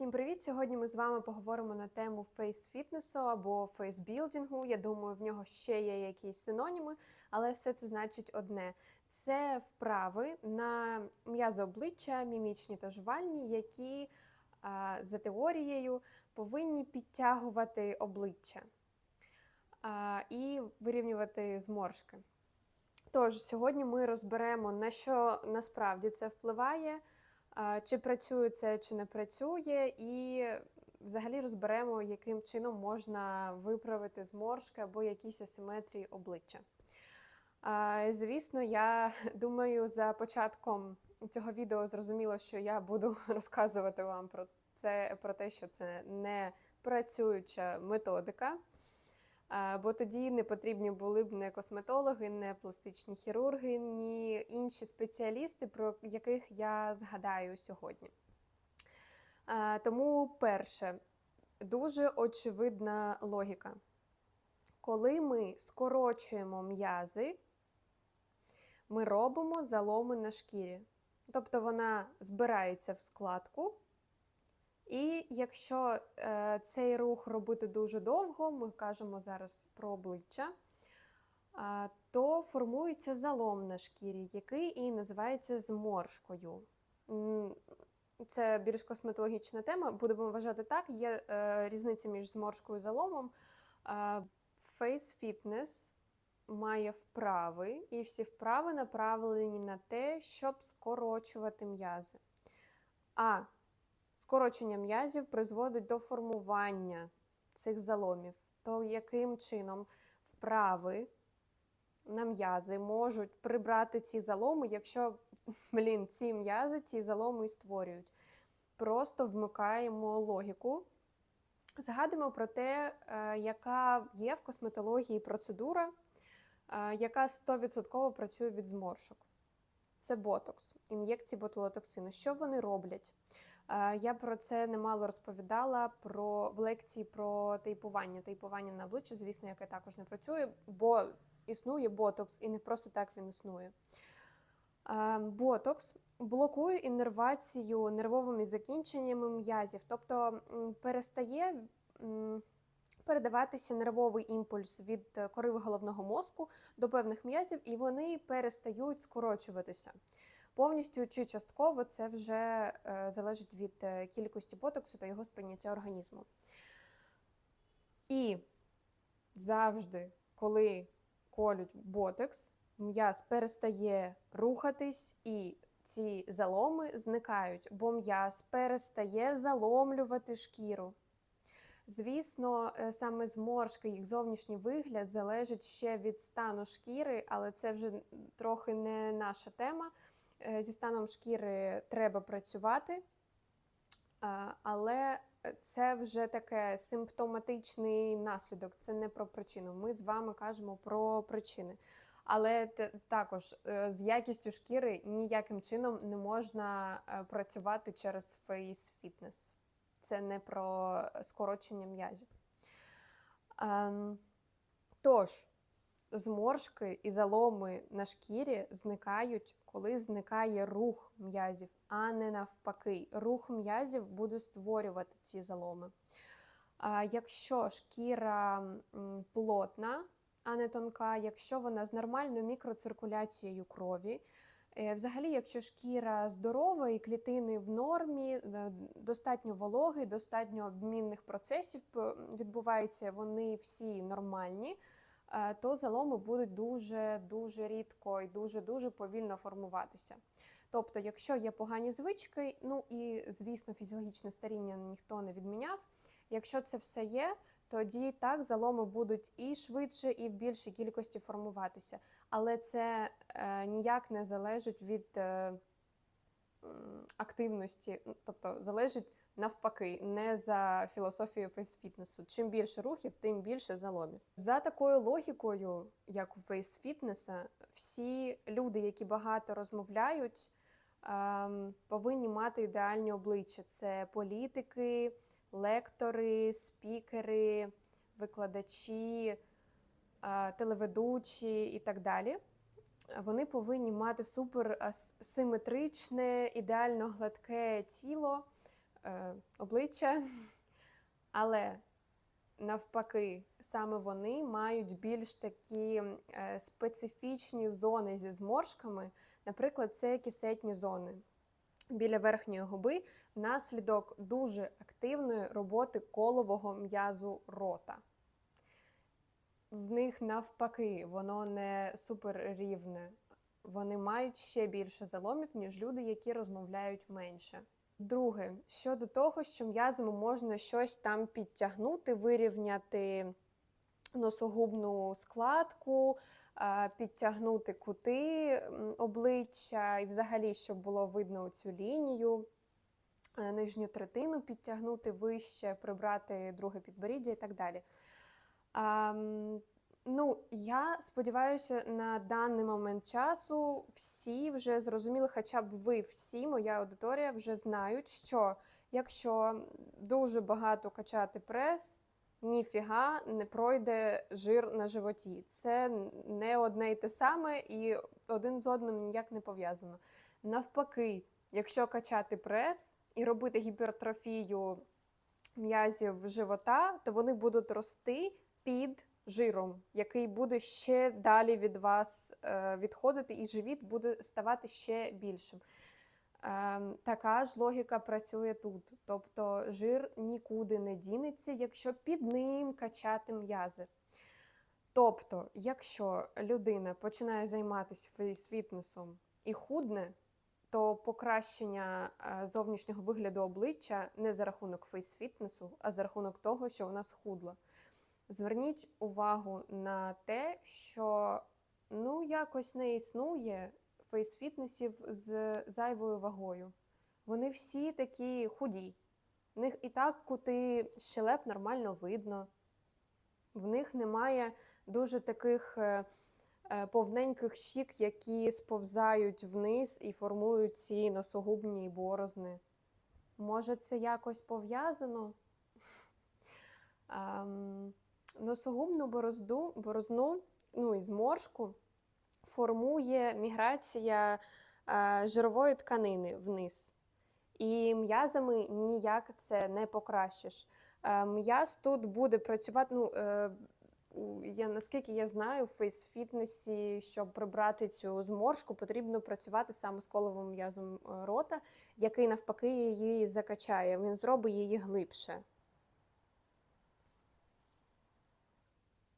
Всім привіт! Сьогодні ми з вами поговоримо на тему фейс-фітнесу або фейсбілдингу. Я думаю, в нього ще є якісь синоніми, але все це значить одне: це вправи на м'язи обличчя, мімічні та жувальні, які за теорією повинні підтягувати обличчя і вирівнювати зморшки. Тож, сьогодні ми розберемо, на що насправді це впливає. Чи працює це, чи не працює, і взагалі розберемо, яким чином можна виправити зморшки або якісь асиметрії обличчя. Звісно, я думаю, за початком цього відео зрозуміло, що я буду розказувати вам про це, про те, що це не працююча методика. А, Бо тоді не потрібні були б не косметологи, не пластичні хірурги, ні інші спеціалісти, про яких я згадаю сьогодні. Тому, перше, дуже очевидна логіка. Коли ми скорочуємо м'язи, ми робимо заломи на шкірі. Тобто вона збирається в складку. І якщо е, цей рух робити дуже довго, ми кажемо зараз про обличчя, е, то формується залом на шкірі, який і називається зморшкою. Це більш косметологічна тема, будемо вважати так. Є е, різниця між зморшкою і заломом. Е, Face Fitness має вправи, і всі вправи направлені на те, щоб скорочувати м'язи. А скорочення м'язів призводить до формування цих заломів. То яким чином вправи на м'язи можуть прибрати ці заломи, якщо блін, ці м'язи ці заломи і створюють. Просто вмикаємо логіку. Згадуємо про те, е, яка є в косметології процедура, е, яка 100% працює від зморшок. Це ботокс, ін'єкції ботулотоксину. Що вони роблять? Е, Я про це немало розповідала про в лекції про тейпування. Тейпування на обличчя, звісно, яке також не працює, бо існує ботокс, і не просто так він існує. Е, Ботокс блокує іннервацію нервовими закінченнями м'язів, тобто перестає передаватися нервовий імпульс від кори головного мозку до певних м'язів, і вони перестають скорочуватися. Повністю чи частково це вже е, залежить від е, кількості ботоксу та його сприйняття організму. І завжди, коли колють ботекс, м'яз перестає рухатись, і ці заломи зникають, бо м'яз перестає заломлювати шкіру. Звісно, е, саме зморшки, їх зовнішній вигляд залежить ще від стану шкіри, але це вже трохи не наша тема. Е, Зі станом шкіри треба працювати, але це вже таке симптоматичний наслідок, це не про причину. Ми з вами кажемо про причини. Але також е, з якістю шкіри ніяким чином не можна е, працювати через фейс фітнес. Це не про скорочення м'язів. Ем, Тож, зморшки і заломи на шкірі зникають, коли зникає рух м'язів, а не навпаки. Рух м'язів буде створювати ці заломи. А якщо шкіра плотна, а не тонка, якщо вона з нормальною мікроциркуляцією крові, е, взагалі, якщо шкіра здорова і клітини в нормі, е, достатньо вологи, достатньо обмінних процесів відбувається, вони всі нормальні, то заломи будуть дуже дуже рідко і дуже дуже повільно формуватися. Тобто, якщо є погані звички, ну і звісно, фізіологічне старіння ніхто не відміняв. Якщо це все є, тоді так заломи будуть і швидше, і в більшій кількості формуватися. Але це е, ніяк не залежить від е, активності, тобто залежить навпаки, не за філософією фейс-фітнесу. Чим більше рухів, тим більше заломів. За такою логікою, як у фейс-фітнеса, всі люди, які багато розмовляють, ем, повинні мати ідеальні обличчя. Це політики, лектори, спікери, викладачі, е, телеведучі і так далі. Вони повинні мати супер е, симетричне, ідеально гладке тіло, е, обличчя, але навпаки, саме вони мають більш такі е, специфічні зони зі зморшками. Наприклад, це кисетні зони біля верхньої губи внаслідок дуже активної роботи колового м'язу рота. В них навпаки, воно не суперрівне. Вони мають ще більше заломів, ніж люди, які розмовляють менше. Друге, щодо того, що м'язами можна щось там підтягнути, вирівняти носогубну складку, е, підтягнути кути обличчя і взагалі, щоб було видно цю лінію, е, нижню третину підтягнути вище, прибрати друге підборіддя і так далі. Ну, я сподіваюся, на даний момент часу всі вже зрозуміли, хоча б ви всі, моя аудиторія, вже знають, що якщо дуже багато качати прес, ніфіга не пройде жир на животі. Це не одне й те саме, і один з одним ніяк не пов'язано. Навпаки, якщо качати прес і робити гіпертрофію м'язів живота, то вони будуть рости під жиром, який буде ще далі від вас е, відходити, і живіт буде ставати ще більшим. Ем, Така ж логіка працює тут. Тобто жир нікуди не дінеться, якщо під ним качати м'язи. Тобто, якщо людина починає займатися фейс-фітнесом і худне, то покращення е, зовнішнього вигляду обличчя не за рахунок фейс-фітнесу, а за рахунок того, що вона схудла. Зверніть увагу на те, що ну якось не існує фейс-фітнесів з зайвою вагою. Вони всі такі худі. В них і так кути щелеп нормально видно. В них немає дуже таких е, е, повненьких щік, які сповзають вниз і формують ці носогубні борозни. Може, це якось пов'язано? Носогубну борозду, борозну, ну і зморшку формує міграція е, жирової тканини вниз. І м'язами ніяк це не покращиш. Е, м'яз тут буде працювати. Ну, е, я, наскільки я знаю, в фейс-фітнесі, щоб прибрати цю зморшку, потрібно працювати саме з коловим м'язом е, рота, який навпаки її закачає. Він зробить її глибше.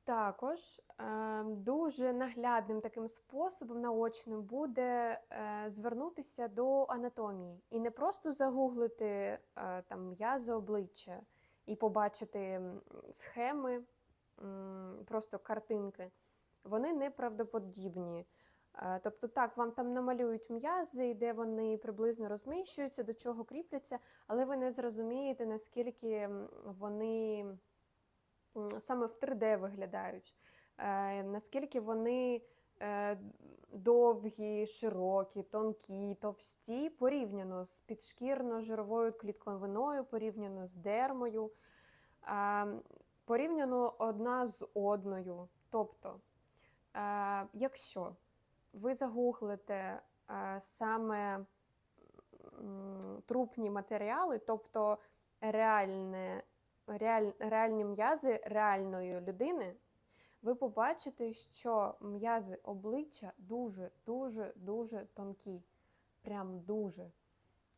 Також е, дуже наглядним таким способом наочним буде е, звернутися до анатомії і не просто загуглити е, там м'язи обличчя і побачити схеми, просто картинки. Вони неправдоподібні. Е, Тобто, так, вам там намалюють м'язи, де вони приблизно розміщуються, до чого кріпляться, але ви не зрозумієте, наскільки вони саме в 3D виглядають, е, наскільки вони е, довгі, широкі, тонкі, товсті, порівняно з підшкірно-жировою клітковиною, порівняно з дермою, е, порівняно одна з одною. Тобто, якщо ви загуглите саме трупні матеріали, тобто реальне реаль, реальні м'язи реальної людини, ви побачите, що м'язи обличчя дуже, дуже, дуже тонкі. Прям дуже.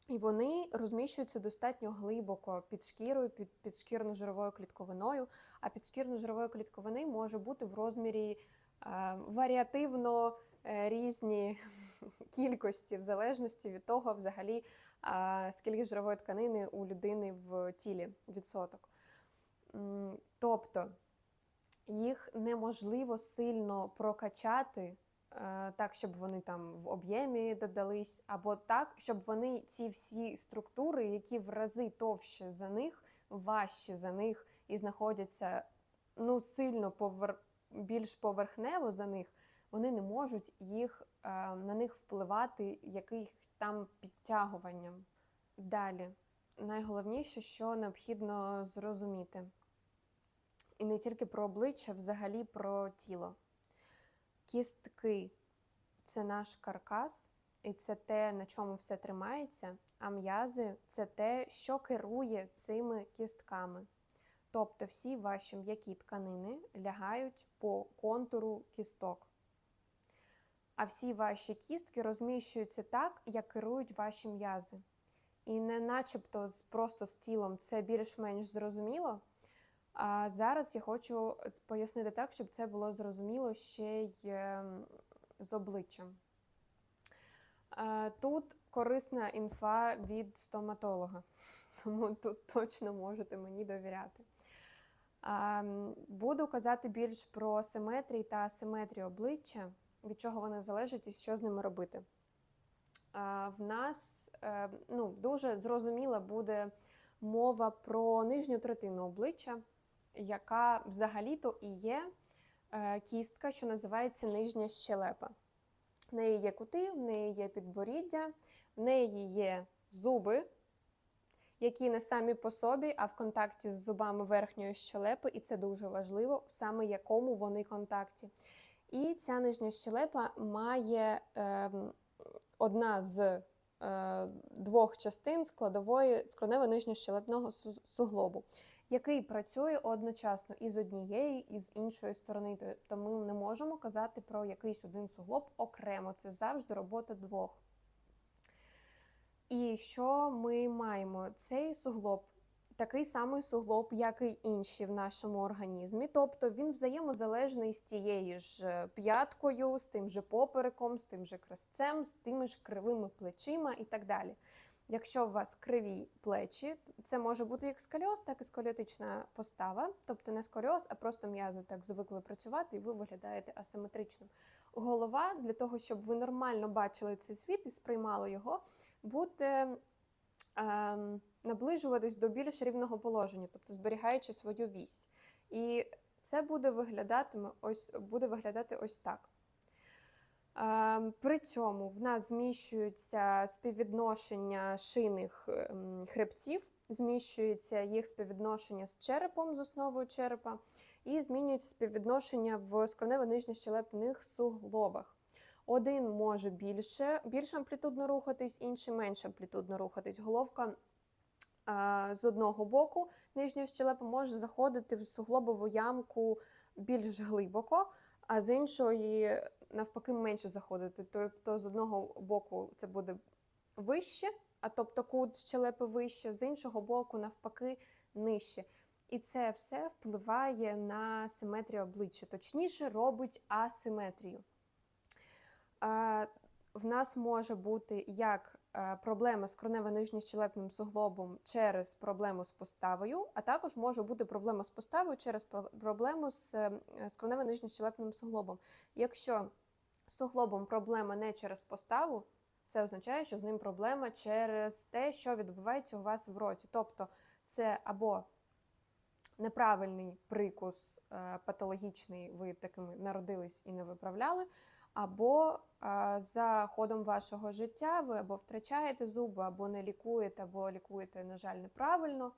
І вони розміщуються достатньо глибоко під шкірою, під підшкірно-жировою клітковиною. А підшкірно-жирової клітковини може бути в розмірі е, варіативно е, різні кількості, в залежності від того, взагалі, е, скільки жирової тканини у людини в тілі відсоток. Тобто їх неможливо сильно прокачати е, так, щоб вони там в об'ємі додались, або так, щоб вони ці всі структури, які в рази товще за них, важче за них і знаходяться ну, сильно повер... більш поверхнево за них, вони не можуть їх е, на них впливати якимось там підтягуванням. Далі, найголовніше, що необхідно зрозуміти, і не тільки про обличчя, взагалі про тіло. Кістки це наш каркас, і це те, на чому все тримається. а м'язи це те, що керує цими кістками. Тобто всі ваші м'які тканини лягають по контуру кісток. А всі ваші кістки розміщуються так, як керують ваші м'язи. І не начебто просто з тілом це більш-менш зрозуміло. А зараз я хочу пояснити так, щоб це було зрозуміло ще й ем, з обличчям. Е, Тут корисна інфа від стоматолога, тому тут точно можете мені довіряти. Буду казати більш про симетрії та асиметрію обличчя, від чого вони залежать і що з ними робити. В нас е, ну, дуже зрозуміла буде мова про нижню третину обличчя, яка взагалі-то і є е, кістка, що називається нижня щелепа. В неї є кути, в неї є підборіддя, в неї є зуби, які не самі по собі, а в контакті з зубами верхньої щелепи, і це дуже важливо, в саме якому вони контакті. І ця нижня щелепа має ем, одна з е, двох частин складової скронево нижньощелепного су- суглобу, який працює одночасно і з однієї, і з іншої сторони. Тобто ми не можемо казати про якийсь один суглоб окремо. Це завжди робота двох. І що ми маємо? Цей суглоб такий самий суглоб, як і інші в нашому організмі. Тобто він взаємозалежний з тією ж е, п'яткою, з тим же попереком, з тим же крестцем, з тими ж кривими плечима і так далі. Якщо у вас криві плечі, це може бути як сколіоз, так і сколіотична постава, тобто не сколіоз, а просто м'язи так звикли працювати, і ви виглядаєте асиметрично. Голова для того, щоб ви нормально бачили цей світ і сприймали його, буде ем, наближуватись до більш рівного положення, тобто зберігаючи свою вісь. І це буде виглядатиме ось буде виглядати ось так. Ем, При цьому в нас зміщується співвідношення шийних ем, хребців, зміщується їх співвідношення з черепом, з основою черепа, і змінюється співвідношення в скронево-нижньощелепних суглобах. Один може більше, більш амплітудно рухатись, інший менш амплітудно рухатись. Головка а, з одного боку нижньої щелепи може заходити в суглобову ямку більш глибоко, а з іншої навпаки менше заходити. Тобто з одного боку це буде вище, а тобто кут щелепи вище, з іншого боку, навпаки, нижче. І це все впливає на симетрію обличчя, точніше, робить асиметрію. Е, В нас може бути як е, проблема з корнево-нижньощелепним суглобом через проблему з поставою, а також може бути проблема з поставою через проблему з, е, корнево-нижньощелепним суглобом. Якщо з суглобом проблема не через поставу, це означає, що з ним проблема через те, що відбувається у вас в роті. Тобто це або неправильний прикус е, патологічний, ви такими народились і не виправляли, або е, за ходом вашого життя ви або втрачаєте зуби, або не лікуєте, або лікуєте, на жаль, неправильно.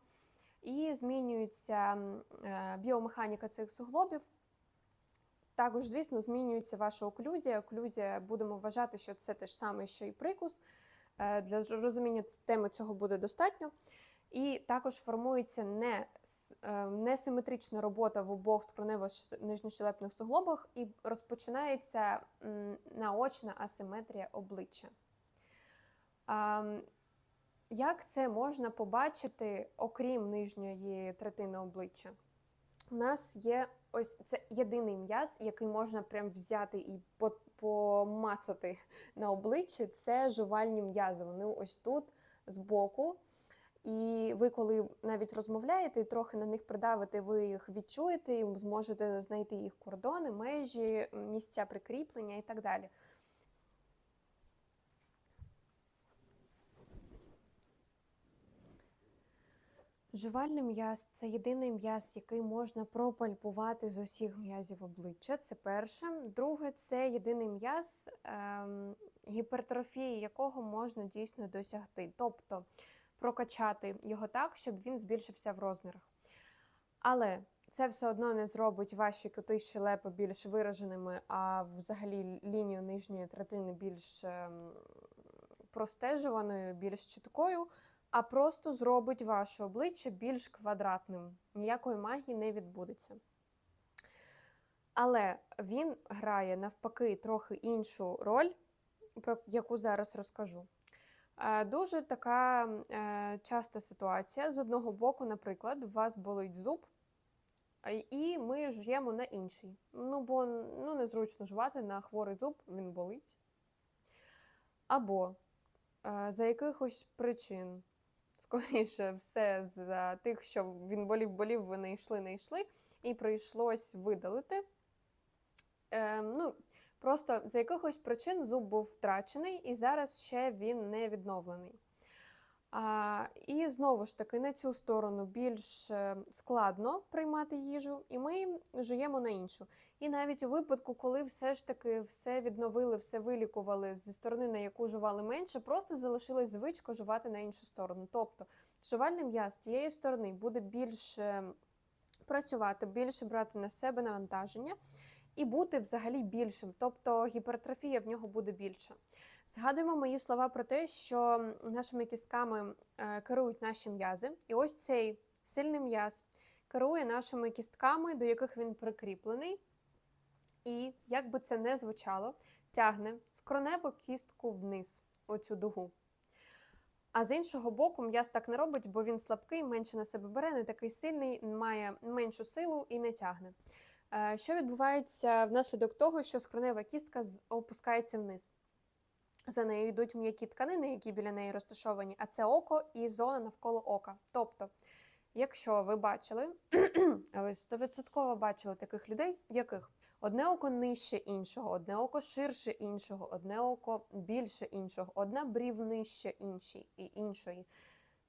І змінюється е, біомеханіка цих суглобів. Також, звісно, змінюється ваша оклюзія. Оклюзія будемо вважати, що це те ж саме, що і прикус. Е, Для розуміння теми цього буде достатньо. І також формується не, е, несиметрична робота в обох скронево-нижньощелепних суглобах і розпочинається наочна асиметрія обличчя. Як це можна побачити, окрім нижньої третини обличчя? У нас є ось це єдиний м'яз, який можна прям взяти і по- помацати на обличчі. Це жувальні м'язи. Вони ось тут збоку. І ви, коли навіть розмовляєте і трохи на них придавите, ви їх відчуєте і зможете знайти їх кордони, межі, місця прикріплення і так далі. Жувальний м'яз це єдиний м'яз, який можна пропальпувати з усіх м'язів обличчя. Це перше. Друге, це єдиний м'яз, ем, гіпертрофії якого можна дійсно досягти. Тобто прокачати його так, щоб він збільшився в розмірах. Але це все одно не зробить ваші кути щелепи більш вираженими, а взагалі лінію нижньої третини більш ем, простежуваною, більш чіткою, а просто зробить ваше обличчя більш квадратним. Ніякої магії не відбудеться. Але він грає навпаки трохи іншу роль, про яку зараз розкажу. Е, Дуже така е, часта ситуація. З одного боку, наприклад, у вас болить зуб, і ми жуємо на інший. Ну, бо ну, незручно жувати на хворий зуб, він болить. Або е, за якихось причин, скоріше все, за тих, що він болів-болів, ви не йшли, не йшли, і прийшлось видалити. Е, ну, просто за якихось причин зуб був втрачений, і зараз ще він не відновлений. А, і знову ж таки, на цю сторону більш е, складно приймати їжу, і ми жуємо на іншу. І навіть у випадку, коли все ж таки все відновили, все вилікували зі сторони, на яку жували менше, просто залишилась звичка жувати на іншу сторону. Тобто жувальний м'яз з цієї сторони буде більше працювати, більше брати на себе навантаження і бути взагалі більшим. Тобто гіпертрофія в нього буде більша. Згадуємо мої слова про те, що нашими кістками е, керують наші м'язи, і ось цей сильний м'яз керує нашими кістками, до яких він прикріплений, і, як би це не звучало, тягне скроневу кістку вниз, оцю дугу. А з іншого боку, м'яз так не робить, бо він слабкий, менше на себе бере, не такий сильний, має меншу силу і не тягне. Е, Що відбувається внаслідок того, що скронева кістка опускається вниз? За нею йдуть м'які тканини, які біля неї розташовані, а це око і зона навколо ока. Тобто, якщо ви бачили, а ви стовідсотково бачили таких людей, яких одне око нижче іншого, одне око ширше іншого, одне око більше іншого, одна брів нижче іншій і іншої.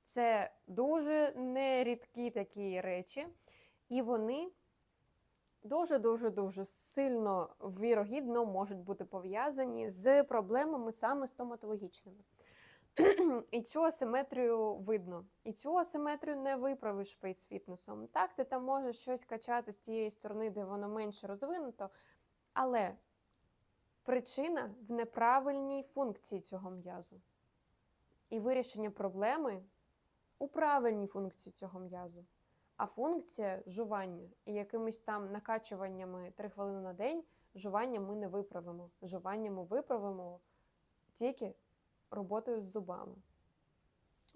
Це дуже нерідкі такі речі, і вони дуже-дуже дуже сильно вірогідно можуть бути пов'язані з проблемами саме стоматологічними. І цю асиметрію видно. І цю асиметрію не виправиш фейс-фітнесом. Так, ти там можеш щось качати з тієї сторони, де воно менше розвинуто, але причина в неправильній функції цього м'язу. І вирішення проблеми у правильній функції цього м'язу. А функція жування і якимись там накачуваннями 3 хвилини на день жування ми не виправимо. Жування ми виправимо тільки роботою з зубами.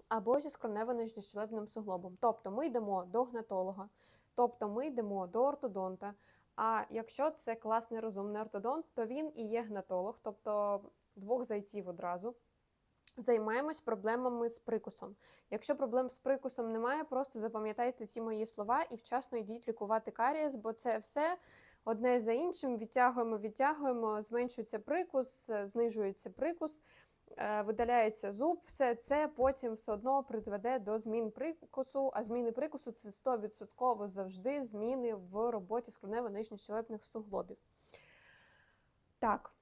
Або зі скронево-нижньощелепним суглобом. Тобто ми йдемо до гнатолога, тобто ми йдемо до ортодонта. А якщо це класний розумний ортодонт, то він і є гнатолог, тобто двох зайців одразу. Займаємось проблемами з прикусом. Якщо проблем з прикусом немає, просто запам'ятайте ці мої слова і вчасно йдіть лікувати карієс, бо це все одне за іншим. Відтягуємо, відтягуємо, зменшується прикус, е, знижується прикус, видаляється зуб. Все це потім все одно призведе до змін прикусу, а зміни прикусу це 100% завжди зміни в роботі скронево-нижньощелепних суглобів. Так.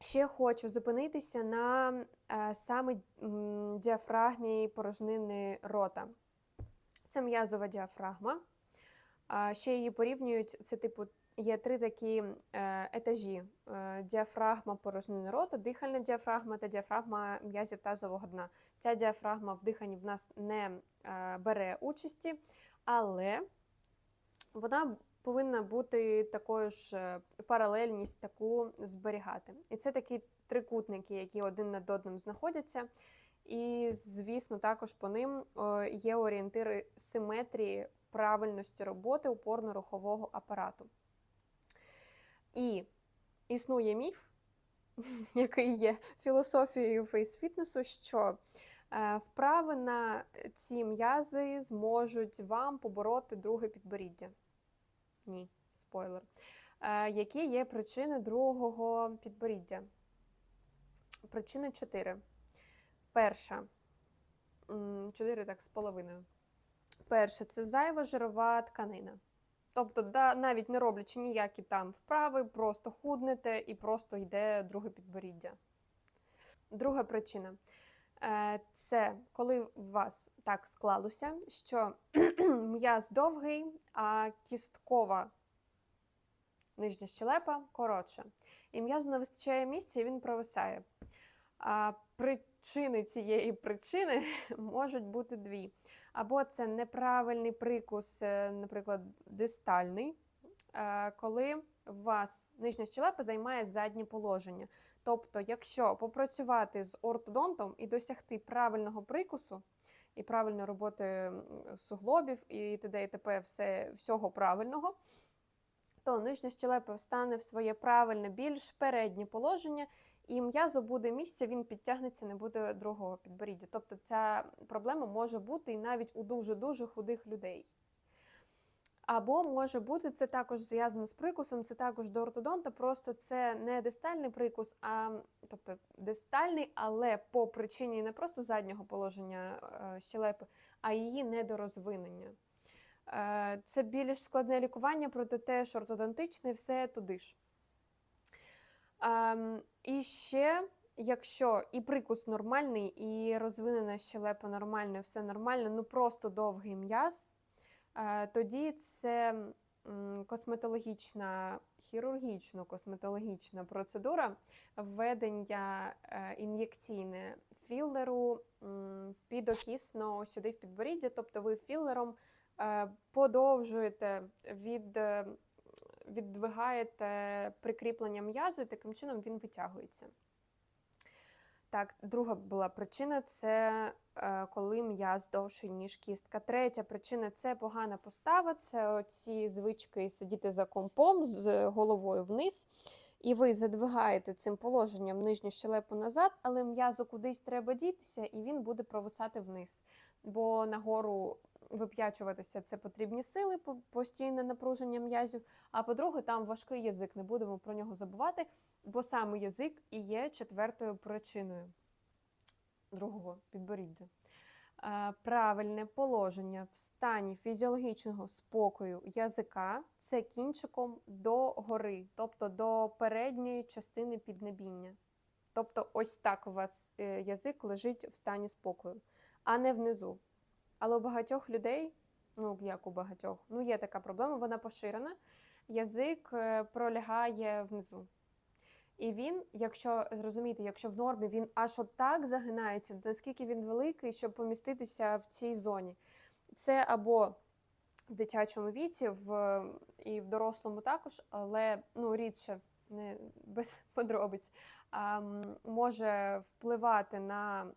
Ще хочу зупинитися на е, саме діафрагмі порожнини рота. Це м'язова діафрагма. Ще її порівнюють. Це типу є три такі е, етажі: е, діафрагма порожнини рота, дихальна діафрагма та діафрагма м'язів тазового дна. Ця діафрагма в диханні в нас не е, бере участі, але вона повинна бути такою ж паралельність таку зберігати. І це такі трикутники, які один над одним знаходяться. І, звісно, також по ним є орієнтири симетрії правильності роботи опорно-рухового апарату. І існує міф, який є філософією фейс-фітнесу, що е, вправи на ці м'язи зможуть вам побороти друге підборіддя. Ні, спойлер. Е, які є причини другого підборіддя? Причини чотири. Перша. м, Чотири так з половиною. Перше це зайва жирова тканина. Тобто, да, навіть не роблячи ніякі там вправи, просто худнете і просто йде друге підборіддя. Друга причина е, це коли у вас так склалося, що м'яз довгий, а кісткова нижня щелепа коротша. І м'язу не вистачає місця, і він провисає. А причини цієї причини можуть бути дві. Або це неправильний прикус, е, наприклад, дистальний, е, коли у вас нижня щелепа займає заднє положення. Тобто, якщо попрацювати з ортодонтом і досягти правильного прикусу і правильної роботи суглобів і т.д. і т.п. все, всього правильного, то нижня щелепа встане в своє правильне, більш переднє положення, і м'язу буде місце, він підтягнеться, не буде другого підборіддя. Тобто ця проблема може бути і навіть у дуже-дуже худих людей. Або може бути це також зв'язано з прикусом, це також до ортодонта, просто це не дистальний прикус, а тобто дистальний, але по причині не просто заднього положення е, щелепи, а її недорозвинення. Е, Це більш складне лікування, проте теж ортодонтичне, все туди ж. І ще, якщо і прикус нормальний, і розвинена щелепа нормальна, все нормально, ну просто довгий м'яз, е, тоді це косметологічна, хірургічно-косметологічна процедура введення е, ін'єкційне філеру підокісно сюди в підборіддя, тобто ви філером е, подовжуєте від. Віддвигаєте прикріплення м'язу, і таким чином він витягується. Так, друга була причина це е, коли м'яз довший, ніж кістка. Третя причина це погана постава, це оці звички сидіти за компом з головою вниз. І ви задвигаєте цим положенням нижню щелепу назад, але м'язу кудись треба дітися, і він буде провисати вниз. Бо нагору вип'ячуватися це потрібні сили, постійне напруження м'язів. А по-друге, там важкий язик, не будемо про нього забувати, бо саме язик і є четвертою причиною другого підборіддя. Е, Правильне положення в стані фізіологічного спокою язика це кінчиком до гори, тобто до передньої частини піднебіння. Тобто, ось так у вас е, язик лежить в стані спокою, а не внизу. Але у багатьох людей, ну як у багатьох, ну є така проблема, вона поширена. Язик е, пролягає внизу. І він, якщо зрозуміти, якщо в нормі він аж отак загинається, наскільки він великий, щоб поміститися в цій зоні. Це або в дитячому віці, в, і в дорослому також, але ну, рідше, не без подробиць, а, може впливати на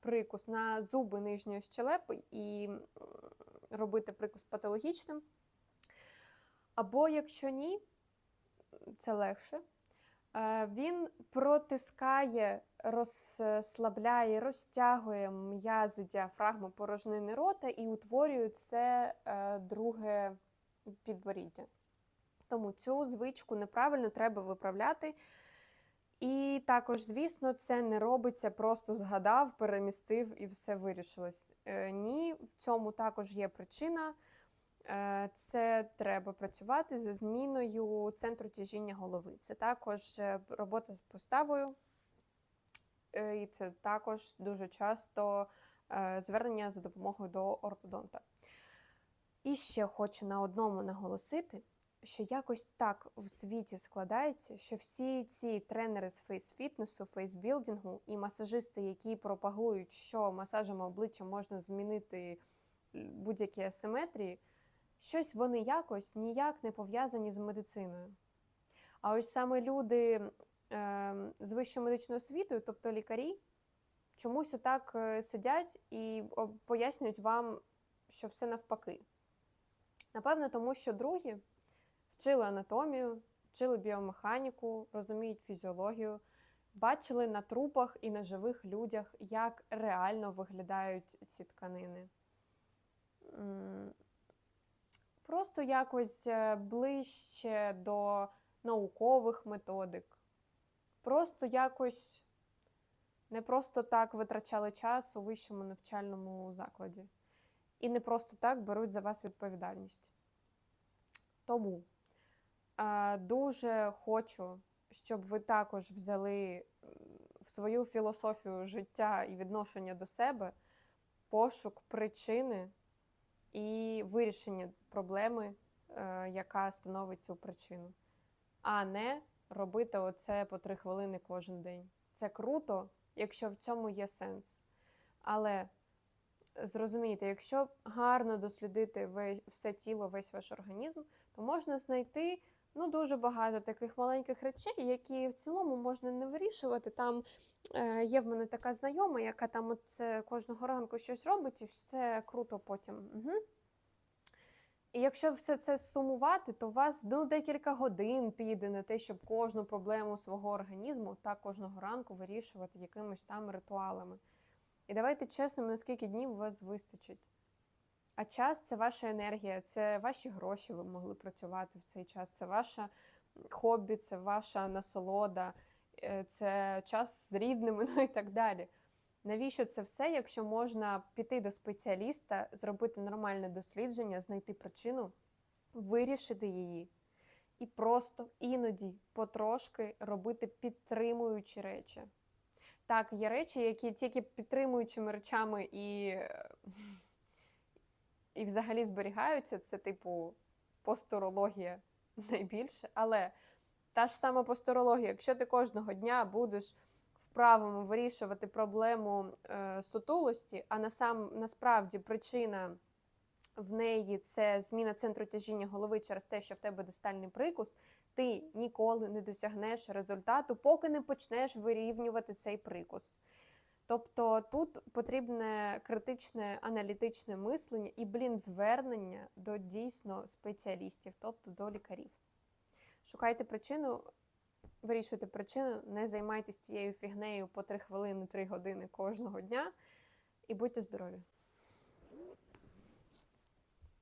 прикус на зуби нижньої щелепи і робити прикус патологічним. Або якщо ні, це легше. Е, Він протискає, розслабляє, розтягує м'язи діафрагми порожнини рота і утворює це е, друге підборіддя. Тому цю звичку неправильно треба виправляти. І також, звісно, це не робиться, просто згадав, перемістив і все вирішилось. Е, Ні, в цьому також є причина. Е, Це треба працювати за зміною центру тяжіння голови. Це також е, робота з поставою, і це також дуже часто звернення за допомогою до ортодонта. І ще хочу на одному наголосити, що якось так в світі складається, що всі ці тренери з фейс-фітнесу, фейсбілдингу і масажисти, які пропагують, що масажем обличчя можна змінити будь-які асиметрії, щось вони якось ніяк не пов'язані з медициною. А ось саме люди е, з вищою медичною освітою, тобто лікарі, чомусь отак е, сидять і пояснюють вам, що все навпаки. Напевно, тому що другі вчили анатомію, вчили біомеханіку, розуміють фізіологію, бачили на трупах і на живих людях, як реально виглядають ці тканини. Просто якось е, ближче до наукових методик. Просто якось не просто так витрачали час у вищому навчальному закладі. І не просто так беруть за вас відповідальність. Тому дуже хочу, щоб ви також взяли в свою філософію життя і відношення до себе пошук причини і вирішення проблеми, е, яка становить цю причину, а не робити оце по три хвилини кожен день. це круто, якщо в цьому є сенс. Але зрозумійте, якщо гарно дослідити все тіло, весь ваш організм, то можна знайти ну, дуже багато таких маленьких речей, які в цілому можна не вирішувати. Там е, є в мене така знайома, яка там от кожного ранку щось робить, і все круто потім. Угу. І якщо все це сумувати, то у вас ну, декілька годин піде на те, щоб кожну проблему свого організму та кожного ранку вирішувати якимись там ритуалами. І давайте чесними, наскільки днів у вас вистачить. А час це ваша енергія, це ваші гроші, ви могли працювати в цей час, це ваше хобі, це ваша насолода, е, це час з рідними, ну і так далі. Навіщо це все, якщо можна піти до спеціаліста, зробити нормальне дослідження, знайти причину, вирішити її і просто іноді потрошки робити підтримуючі речі. Так, є речі, які тільки підтримуючими речами і, е, і взагалі зберігаються, це типу постерологія найбільше. Але та ж сама постерологія, якщо ти кожного дня будеш вправами вирішувати проблему е, сутулості, а насам, насправді причина в неї це зміна центру тяжіння голови через те, що в тебе дистальний прикус, ти ніколи не досягнеш результату, поки не почнеш вирівнювати цей прикус. Тобто тут потрібне критичне аналітичне мислення і, блін, звернення до дійсно спеціалістів, тобто до лікарів. Шукайте причину, вирішуйте причину, не займайтесь цією фігнею по 3 хвилини, 3 години кожного дня і будьте здорові!